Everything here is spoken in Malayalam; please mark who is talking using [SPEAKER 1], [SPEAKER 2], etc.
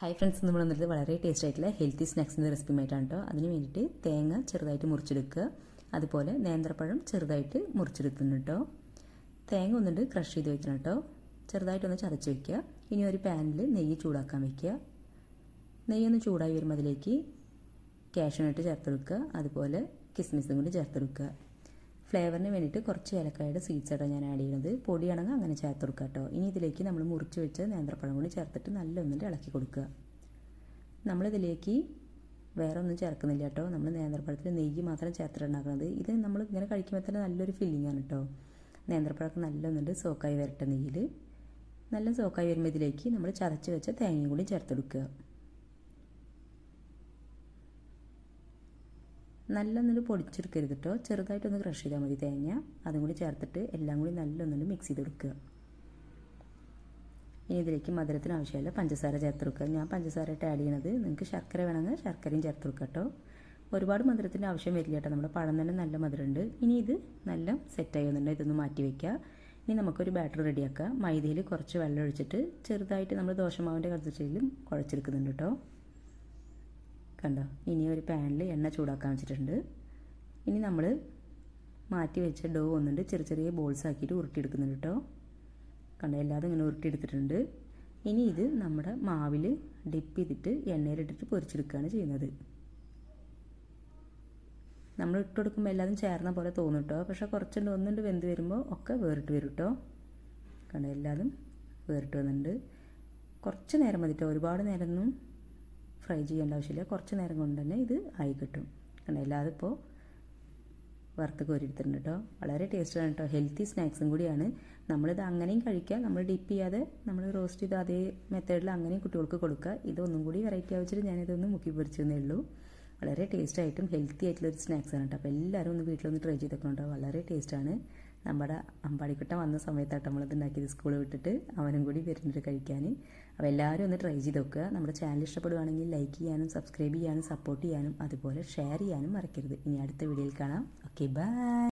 [SPEAKER 1] ഹായ് ഫ്രണ്ട്സ് നമ്മൾ വന്നിട്ട് വളരെ ടേസ്റ്റ് ആയിട്ടുള്ള ഹെൽത്തി സ്നാക്സിന്റെ റെസിപ്പിയുമായിട്ടാണ് കേട്ടോ അതിന് വേണ്ടിയിട്ട് തേങ്ങ ചെറുതായിട്ട് മുറിച്ചെടുക്കുക. അതുപോലെ നേന്ത്രപ്പഴം ചെറുതായിട്ട് മുറിച്ചെടുക്കുന്നു കേട്ടോ തേങ്ങ ഒന്നിട്ട് ക്രഷ് ചെയ്ത് വെക്കണം കേട്ടോ ചെറുതായിട്ടൊന്ന് ചതച്ച് വെക്കുക. ഇനി ഒരു പാനിൽ നെയ്യ് ചൂടാക്കാൻ വെക്കുക. നെയ്യൊന്ന് ചൂടായി വരുമ്പോൾ അതിലേക്ക് കാഷ്യൂനട്ട് ചേർത്തെടുക്കുക. അതുപോലെ കിസ്മിസും കൂടി ചേർത്തെടുക്കുക. ഫ്ലേവറിന് വേണ്ടിയിട്ട് കുറച്ച് ഏലക്കായുടെ സീഡ്സ് ആട്ടോ ഞാൻ ആഡ് ചെയ്യുന്നത് പൊടിയാണെങ്കിൽ അങ്ങനെ ചേർത്ത് കൊടുക്കുക കേട്ടോ ഇനി ഇതിലേക്ക് നമ്മൾ മുറിച്ച് വെച്ച് നേന്ത്രപ്പഴം കൂടി ചേർത്തിട്ട് നല്ല ഇളക്കി കൊടുക്കുക. നമ്മളിതിലേക്ക് വേറെ ഒന്നും ചേർക്കുന്നില്ല കേട്ടോ നമ്മൾ നേന്ത്രപ്പഴത്തിൽ നെയ്യ് മാത്രം ചേർത്തിട്ടുണ്ടാക്കുന്നത് ഇത് നമ്മൾ ഇങ്ങനെ കഴിക്കുമ്പോൾ തന്നെ നല്ലൊരു ഫില്ലിംഗ് ആണ് കേട്ടോ നേന്ത്രപ്പഴമൊക്കെ നല്ല ഒന്നുണ്ട് സോക്കായി വരട്ടെ നെയ്യിൽ നല്ല സോക്കായി വരുമ്പോൾ ഇതിലേക്ക് നമ്മൾ ചതച്ച് വെച്ച തേങ്ങയും കൂടി ചേർത്തെടുക്കുക നല്ലൊന്നിട്ട് പൊടിച്ചെടുക്കരുത് കേട്ടോ ചെറുതായിട്ടൊന്ന് ക്രഷ് ചെയ്താൽ മതി തേങ്ങ. അതും കൂടി ചേർത്തിട്ട് എല്ലാം കൂടി നല്ലൊന്നിട്ട് മിക്സ് ചെയ്ത് കൊടുക്കുക. ഇനി ഇതിലേക്ക് മധുരത്തിന് ആവശ്യമില്ല പഞ്ചസാര ചേർത്ത് കൊടുക്കുക. ഞാൻ പഞ്ചസാര ആഡ് ചെയ്യണത് നിങ്ങൾക്ക് ശർക്കര വേണമെങ്കിൽ ശർക്കരയും ചേർത്ത് കൊടുക്കുക കേട്ടോ ഒരുപാട് മധുരത്തിന്റെ ആവശ്യം വരില്ല കേട്ടോ നമ്മുടെ പഴം തന്നെ നല്ല മധുരമുണ്ട്. ഇനി ഇത് നല്ല സെറ്റായി വന്നിട്ടുണ്ട്. ഇതൊന്ന് മാറ്റി വയ്ക്കുക ഇനി നമുക്കൊരു ബാറ്റർ റെഡിയാക്കുക മൈദയിൽ കുറച്ച് വെള്ളം ഒഴിച്ചിട്ട് ചെറുതായിട്ട് നമ്മൾ ദോശമാവിന്റെ കറുത്തിലും കുഴച്ചെടുക്കുന്നുണ്ട് കേട്ടോ കണ്ടോ? ഇനി ഒരു പാനിൽ എണ്ണ ചൂടാക്കാൻ വെച്ചിട്ടുണ്ട്. ഇനി നമ്മൾ മാറ്റി വെച്ച ഡോ ഒന്നുണ്ട്. ചെറിയ ചെറിയ ബോൾസ് ആക്കിയിട്ട് ഉരുട്ടിയെടുക്കുന്നുണ്ട് കേട്ടോ. കണ്ടോ? എല്ലാതും ഇങ്ങനെ ഉരുട്ടിയെടുത്തിട്ടുണ്ട്. ഇനി ഇത് നമ്മുടെ മാവിൽ ഡിപ്പ് ചെയ്തിട്ട് എണ്ണയിലിട്ടിട്ട് പൊരിച്ചെടുക്കുകയാണ് ചെയ്യുന്നത്. നമ്മൾ ഇട്ട് കൊടുക്കുമ്പോൾ എല്ലാതും ചേർന്ന പോലെ തോന്നും കേട്ടോ. പക്ഷേ കുറച്ചുണ്ട്. ഒന്നുണ്ട് വെന്ത് വരുമ്പോൾ ഒക്കെ വേറിട്ട് വരും കേട്ടോ. കണ്ടോ? എല്ലാതും വേറിട്ട് വന്നിട്ടുണ്ട്. കുറച്ച് നേരം മതി കേട്ടോ. ഒരുപാട് നേരമൊന്നും ഫ്രൈ ചെയ്യേണ്ട ആവശ്യമില്ല. കുറച്ച് നേരം കൊണ്ട് തന്നെ ഇത് ആയി കിട്ടും. കണ്ടോ? എല്ലാവരും ഇപ്പോൾ വറുത്ത് കോരിയെടുത്തിട്ടുണ്ട് കേട്ടോ. വളരെ ടേസ്റ്റാണ് കേട്ടോ. ഹെൽത്തി സ്നാക്സും കൂടിയാണ്. നമ്മളിത് അങ്ങനെയും കഴിക്കുക നമ്മൾ ഡിപ്പ് ചെയ്യാതെ നമ്മൾ റോസ്റ്റ് ചെയ്ത് അതേ മെത്തേഡിൽ അങ്ങനെയും കുട്ടികൾക്ക് കൊടുക്കുക. ഇതൊന്നും കൂടി വെറൈറ്റി ആവശ്യത്തിൽ ഞാനിതൊന്ന് മുക്കി പൊരിച്ചെന്നേ ഉള്ളൂ. വളരെ ടേസ്റ്റ് ആയിട്ടും ഹെൽത്തി ആയിട്ടുള്ള ഒരു ആണ് കേട്ടോ. അപ്പോൾ എല്ലാവരും ഒന്ന് വീട്ടിലൊന്ന് ട്രൈ ചെയ്തൊക്കെ വളരെ ടേസ്റ്റാണ് നമ്മുടെ അമ്പാടിക്കുട്ടൻ വന്ന സമയത്താട്ട് നമ്മളിത് ഉണ്ടാക്കിയത്. സ്കൂൾ വിട്ടിട്ട് അവനും കൂടി വരുന്നുണ്ട് കഴിക്കാൻ. അപ്പോൾ എല്ലാവരും ഒന്ന് ട്രൈ ചെയ്ത് നോക്കുക. നമ്മുടെ ചാനൽ ഇഷ്ടപ്പെടുവാണെങ്കിൽ ലൈക്ക് ചെയ്യാനും സബ്സ്ക്രൈബ് ചെയ്യാനും സപ്പോർട്ട് ചെയ്യാനും അതുപോലെ ഷെയർ ചെയ്യാനും മറക്കരുത്. ഇനി അടുത്ത വീഡിയോയിൽ കാണാം. Okay bye